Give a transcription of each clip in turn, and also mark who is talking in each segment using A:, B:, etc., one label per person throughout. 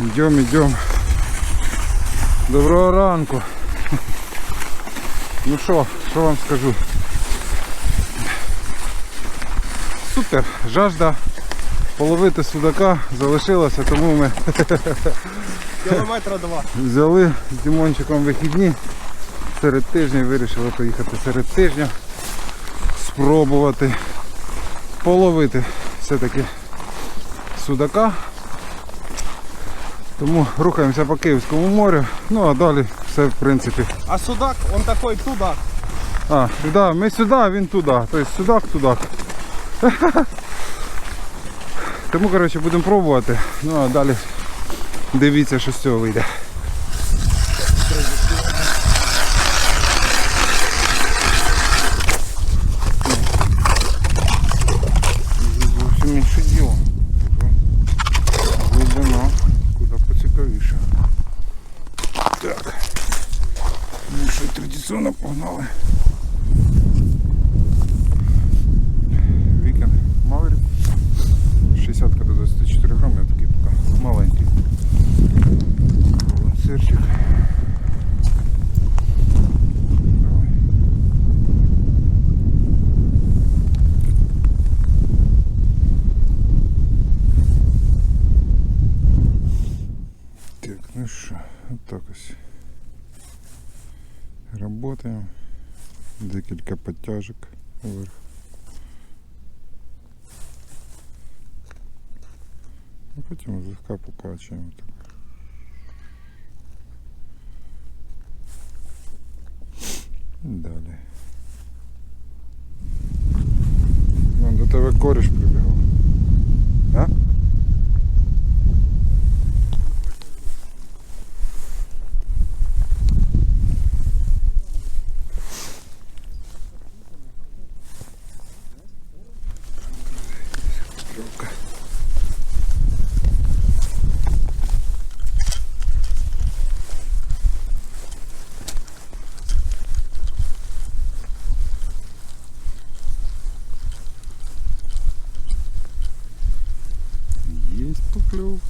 A: Йдем, йдем. Доброго ранку. Ну що, що вам скажу? Супер, жажда половити судака залишилася, тому ми
B: Кілометра два.
A: взяли з Дімончиком вихідні. Серед тижня вирішили поїхати серед тижня. Спробувати половити все-таки судака. Тому рухаємося по Київському морю. Ну а далі все в принципі.
B: А судак, он такий туда.
A: А, сюда, ми сюди, а він туди. Тобто судак, тудак. Тому коротше будемо пробувати. Ну а далі дивіться, що з цього вийде. Работаємо. Декілька підтяжок вверх. А потім злегка покачуємо так. І Далі. Вон до тебе кореш прибігав. clue.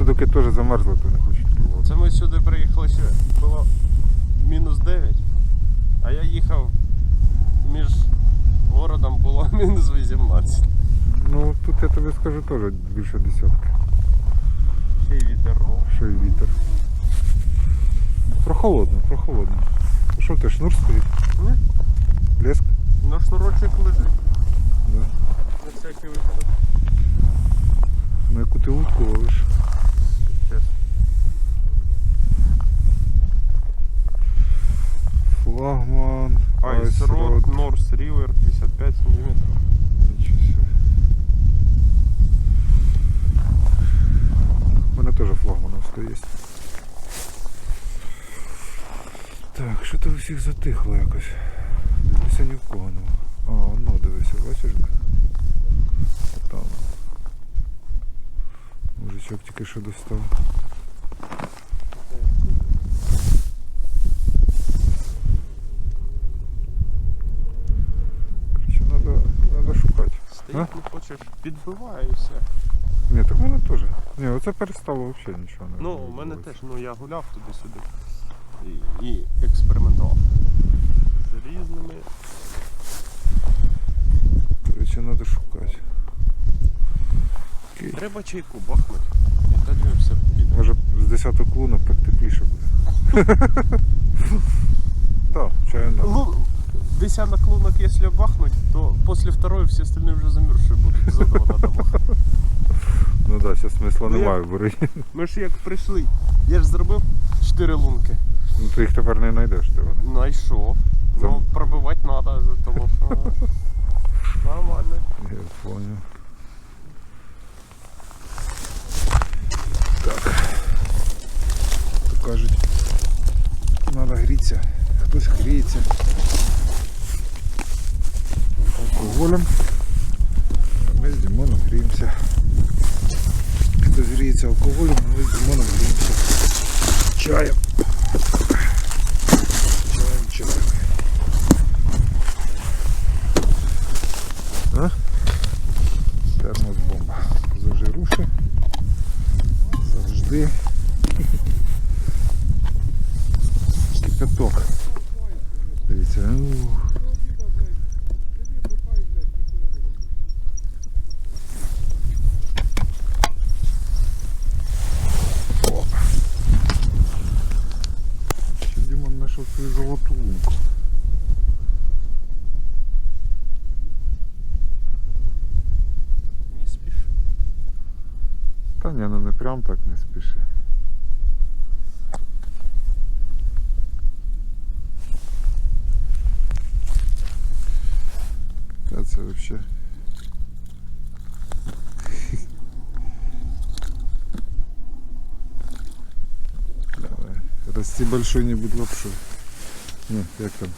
A: Судаки теж замерзли, то не хочуть пробувати.
B: Це ми сюди приїхали ще було мінус 9, а я їхав між городом було мінус 18.
A: Ну тут я тобі скажу теж більше десятки.
B: Ще й вітер.
A: Що і вітер. Прохолодно, прохолодно. А Що ти, шнур стоїть?
B: Ні.
A: Леск?
B: Ну шнурочок лежить
A: Да.
B: на всякий випадок.
A: На яку ти утку ловиш? Флагман.
B: Road, North River, 55 сантиметров.
A: Нічого себе. У мене теж флагмановська є. Так, що то у всіх затихло якось. Дивлюся ні в кого нема. А, воно дивися, бачиш де? Там. Мужичок тільки що достав.
B: Та як не хочеш, підбиваю і все.
A: Ні, так в мене теж. Ні, оце перестало взагалі нічого не
B: Ну, у мене теж, ну я гуляв туди-сюди і, і експериментував. З різними.
A: Короче, треба шукати. Окей.
B: Треба чайку бахнути. І тоді все піде.
A: Може з десяток лунок так тепліше буде. Так, чаю надо.
B: Лу... Десяток лунок, если бахнуть, то после второй все остальные уже замерзшие будут. Заново надо бахнути.
A: Ну так, да, зараз смисла
B: Ну,
A: немає бери.
B: Ми ж як прийшли, я ж зробив 4 лунки.
A: Ну ти їх тепер не знайдеш, ти вони.
B: Ну і що? Ну, пробивати треба, тому що нормально.
A: Я понял. Так. То кажуть, треба грітися. Хтось гріється. Алкоголем. Ми з Дімоном гріємося. Хто гріється алкоголем, ми з Дімоном гріємося. Чаєм. Чаєм, чаєм. А? Термосбомба. Зажируши. Завжди. Кипяток. Дивіться. ну. Оп. Ще Дімон знайшов свою золоту лунку.
B: Не спіш.
A: Та ні, ну не прям так не спіши. Та це. Расти большой, не будь лапшой. Ну, як там?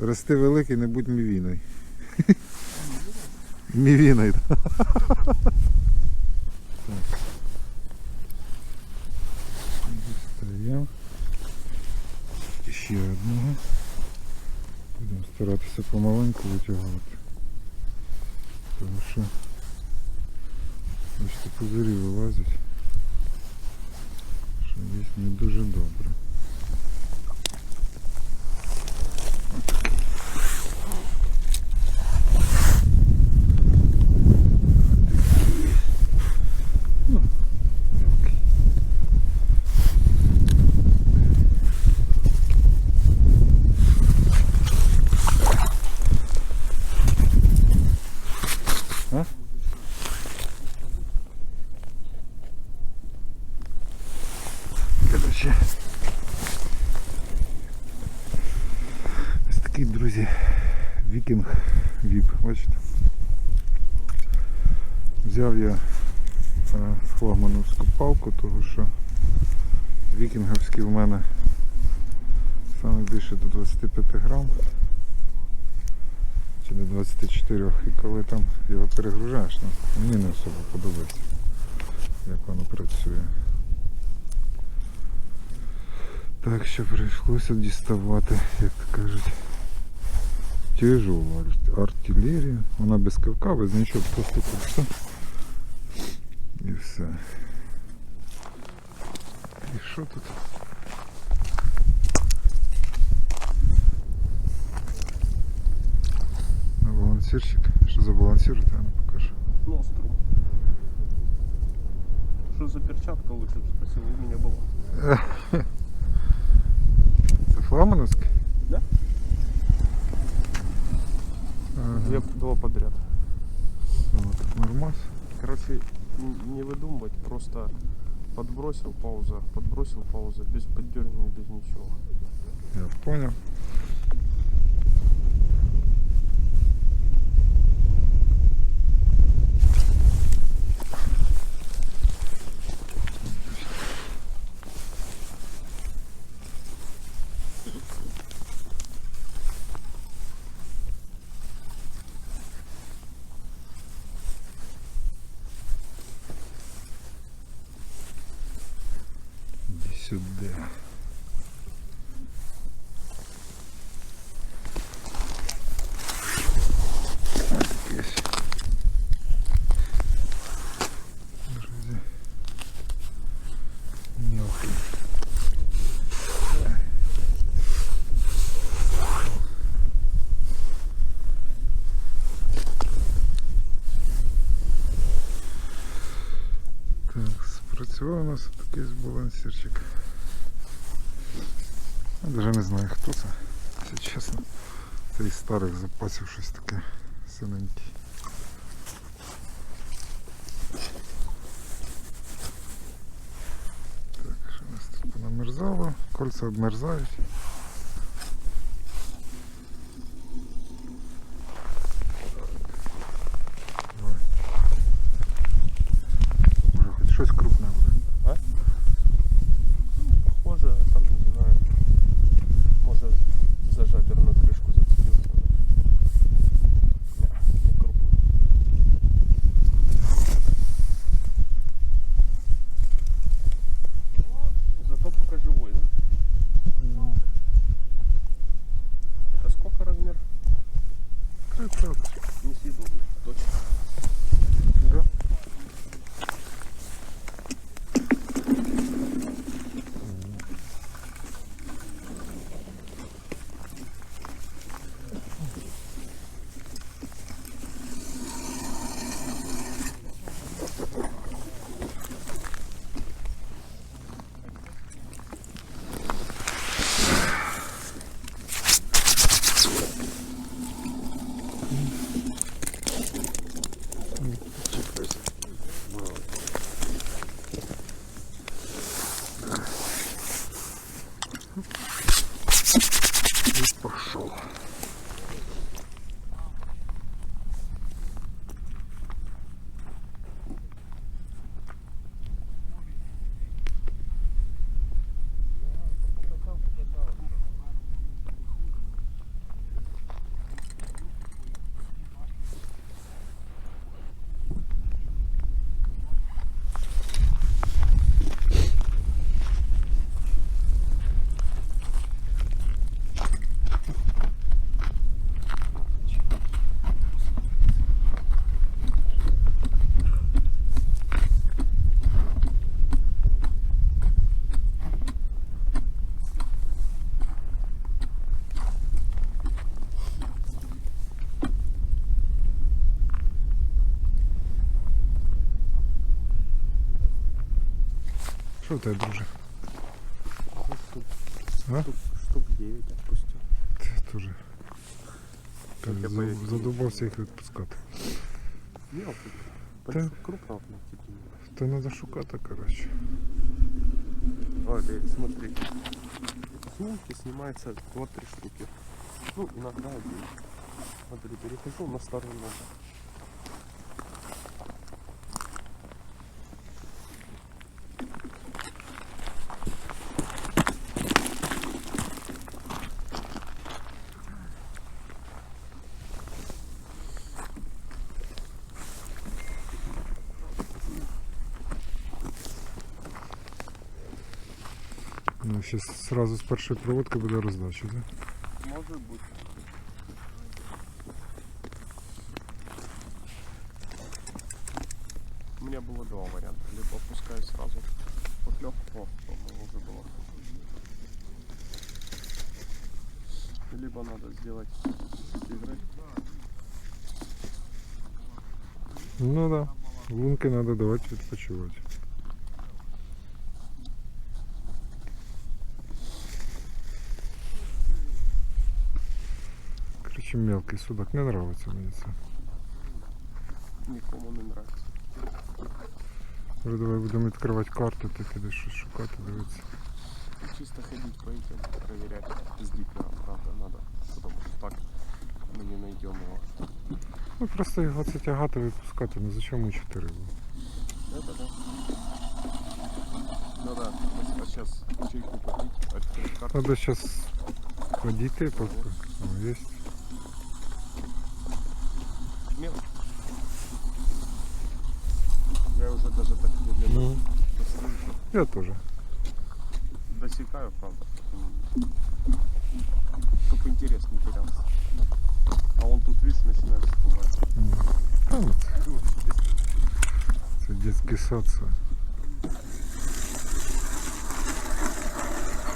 A: Рости великий, не будь мівіною. Мівіною, старатися помаленьку витягувати. Тому що бачите, пузирі вилазять. Що десь не дуже добре. перегружаєш, ну, мені не особо подобається, як воно працює. Так що прийшлося діставати, як то кажуть, тяжелу ар- артилерію. Вона без кивка, без нічого, просто тут все. І все. І що тут? На балансирчик. Що за балансир, то я не покажу.
B: Ностру. Что за перчатка лучше бы спросил, у меня была.
A: Це фламановський?
B: Да.
A: Ага.
B: Две, два подряд.
A: О, так нормас.
B: Короче, не выдумывать, просто подбросил, пауза, подбросил, пауза, без поддергивания, без ничего.
A: Я понял. Працював у нас такий балансирчик. Я навіть не знаю хто це, якщо чесно. Це із старих запасів щось таке синеньке. Так, що у нас тут понамерзало? Кольця обмерзають. Що ти, друже? А?
B: Штук, штук 9 отпустил.
A: Ти теж.
B: Я боюсь.
A: задумався їх відпускати.
B: Мелкий.
A: Да.
B: Большой, крупного платить не надо.
A: Та треба шукати, коротше.
B: Ой, Дэй, смотри. Сумки снимается 2-3 штуки. Ну, иногда один. Смотри, перехожу на старую ногу.
A: Ну, зараз одразу з першої проводки буде роздача, так?
B: Может быть. У меня было два варианта. Либо опускаю сразу поклёв. О, по-моему, уже было. Либо надо сделать игры.
A: Ну да. Лунки треба давати відпочивати. Короче, мелкий судак. Не нравится мені це.
B: Никому не нравится.
A: Вже давай будемо відкривати карту, ти підеш щось шукати, дивитися.
B: Чисто ходить по этим, проверять с диппером, правда, надо. Потому что так мы не найдем его.
A: Ну просто його це тягати, випускати, ну зачем мучити рибу?
B: Это да. Ну да, а сейчас чайку попить, открыть карту.
A: Надо зараз подійти, поки. О, є.
B: Я
A: тоже.
B: Досекаю, правда. Чтобы интерес не терялся. А он тут, видишь, начинает всплывать.
A: Да,
B: вот.
A: Это детский сад.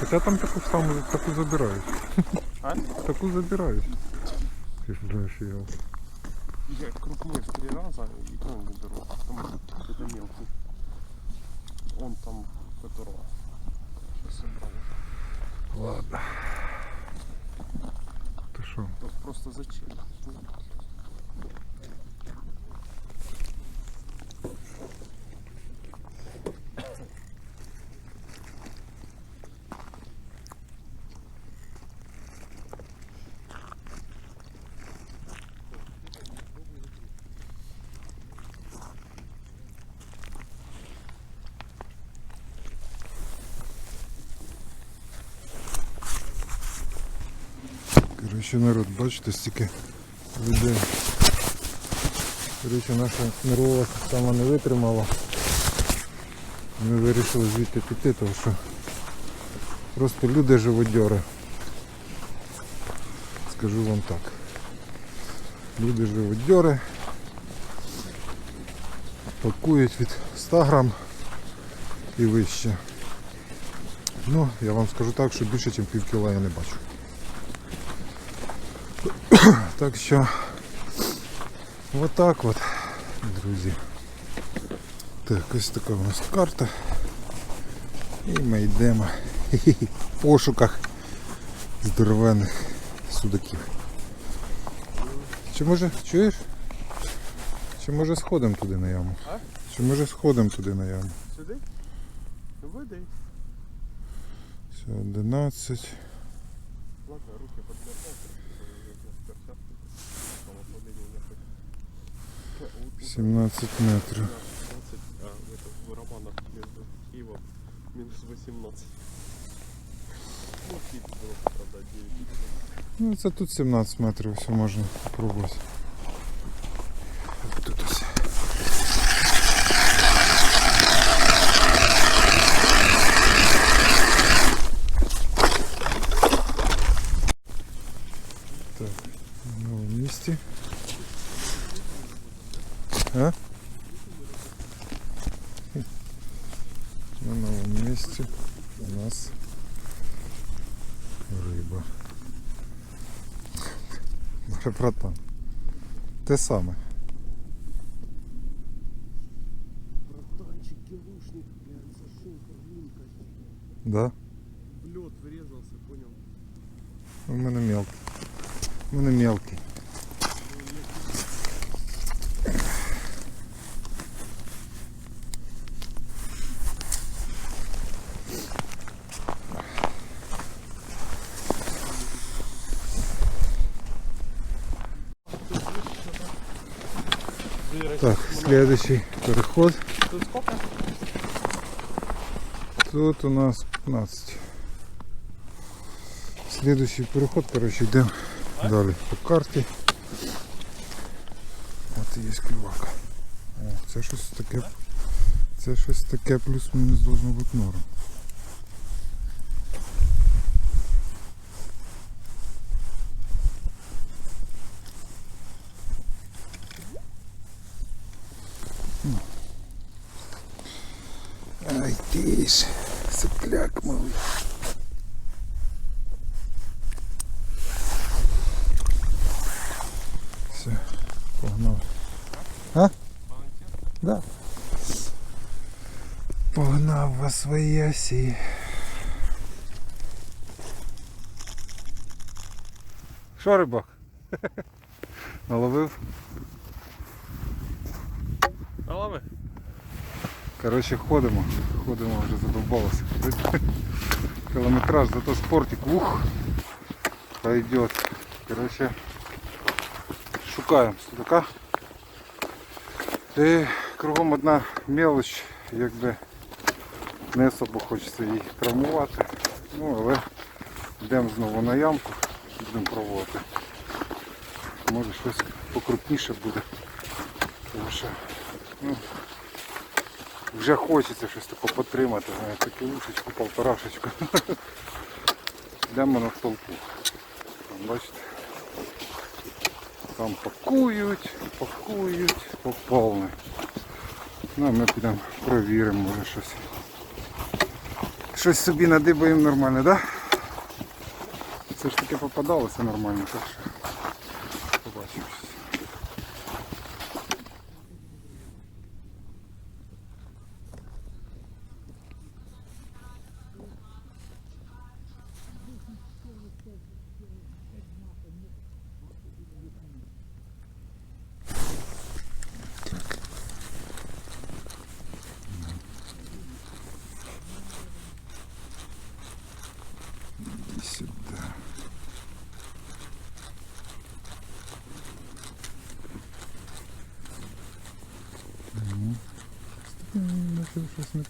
A: Хотя а там такую самую, такую забирают.
B: А?
A: Такую забирают. Ты же знаешь, я...
B: Я крупнее в три раза и то не беру, потому что это мелкий. Вон там которого. Сейчас собрал.
A: Ладно. Ты що?
B: Просто зачем?
A: Коротше, народ, бачите, стільки людей. Коротше, наша нервова система не витримала. Ми вирішили звідти піти, тому що просто люди живодьори. Скажу вам так. Люди живодьори пакують від 100 грам і вище. Ну, я вам скажу так, що більше, ніж пів кіла я не бачу. Так що отак от, друзі. Так, ось така у нас карта. І ми йдемо в пошуках здоровенних судаків. Чи може, чуєш? Чи може сходимо туди на яму?
B: А?
A: Чи може сходимо туди на яму?
B: Сюди? Веди.
A: Все, 11.
B: Ладно, руки подвернул.
A: 17 метрів.
B: 15, а это в Романах между Киевом минус 18. Ну, Киев было, правда, 9.
A: Це тут 17 метрів, все можна спробувати. Тут Те саме. Так, следующий переход.
B: Тут сколько?
A: Тут у нас 15. Следующий переход, короче, йдемо далі по карті. От є клювака. О, це щось таке. Це щось таке плюс-мінус должно бути норм. Ай ти ж, сопляк малий. Все, погнав. А? Да. Погнав во своїй осі. Що рибак? Наловив?
B: Головы?
A: Коротше, ходимо, ходимо, вже задовбалося. Кілометраж, зато спортик, ух, пойдет. Коротше, шукаємо судака. І кругом одна мелоч, якби не особо хочеться її травмувати. Ну, але йдемо знову на ямку, будемо пробувати. Може щось покрупніше буде. Тому що, ну, вже хочеться щось таке потримати, знаєте, кілушечку, полторашечку. Йдемо на столпу. Бачите? Там пакують, пакують, поповне. Ну а ми підемо провіримо, може щось. Щось собі надибаємо нормально, так? Да? Це ж таки попадалося нормально, так що побачимо. щось. сюди. Ну, м, ну, це щось не-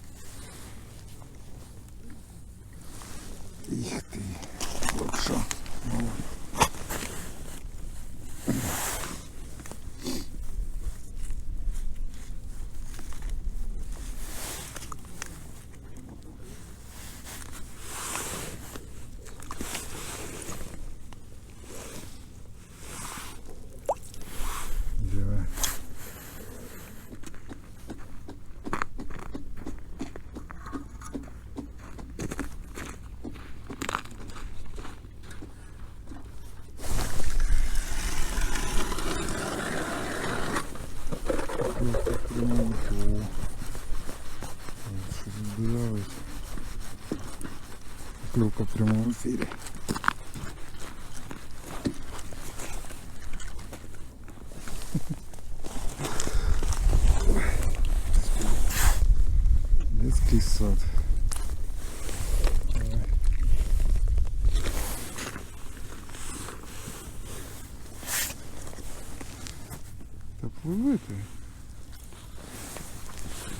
A: клюка в прямом эфире. Детский сад. Так плывет.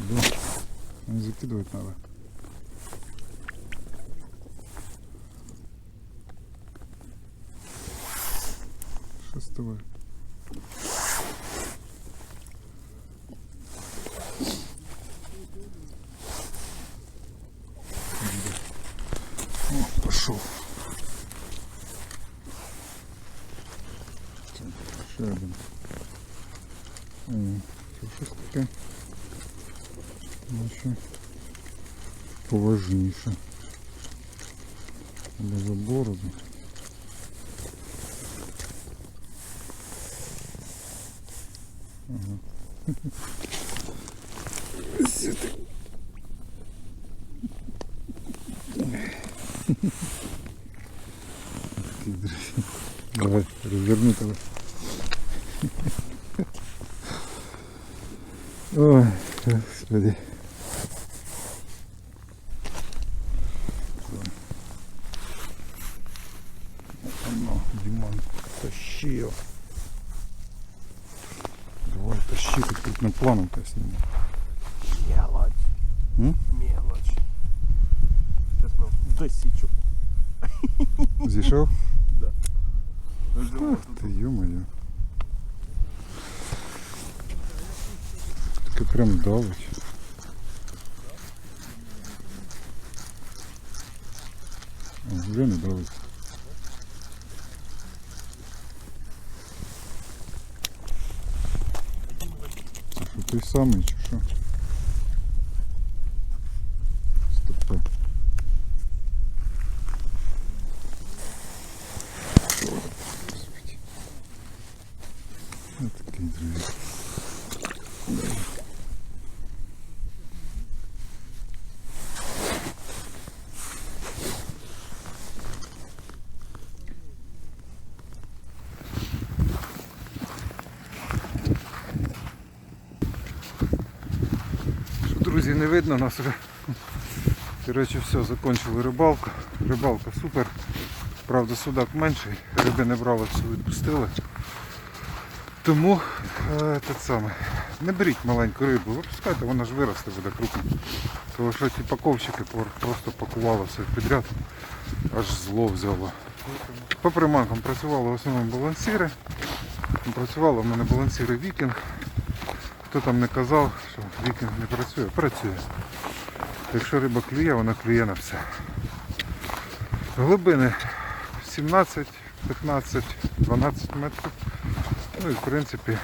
A: Да. Закидывать надо. этого. О, пошел. Еще один. Шершистка. Ну, еще поважнейше. Давай, розверни тебе. Ой, господи. Оно, Димон, тащил. Давай, тащи, тут на планом-то сниму. Самый Це що той? Стопе. Господи. Ось такий, друзі. Що, друзі, не видно нас вже. Коротше, все, закончили рибалку. Рибалка супер. Правда, судак менший, риби не брали, все відпустили. Тому е, саме. Не беріть маленьку рибу, випускайте, вона ж виросте, буде крупна. Тому що ті паковщики просто пакували все підряд, аж зло взяло. По приманкам працювали в основному балансіри. Працювали в мене балансіри вікінг. Хто там не казав, що вікінг не працює, працює. Якщо риба клює, вона клює на все. Глибини 17, 15, 12 метрів. Ну і в принципі,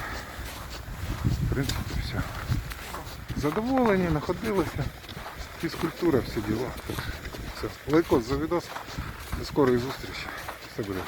A: в принципі все. Задоволені, находилися. Фізкультура, всі діла. Все. Лайкос за відос. До скорої зустрічі. Все буде.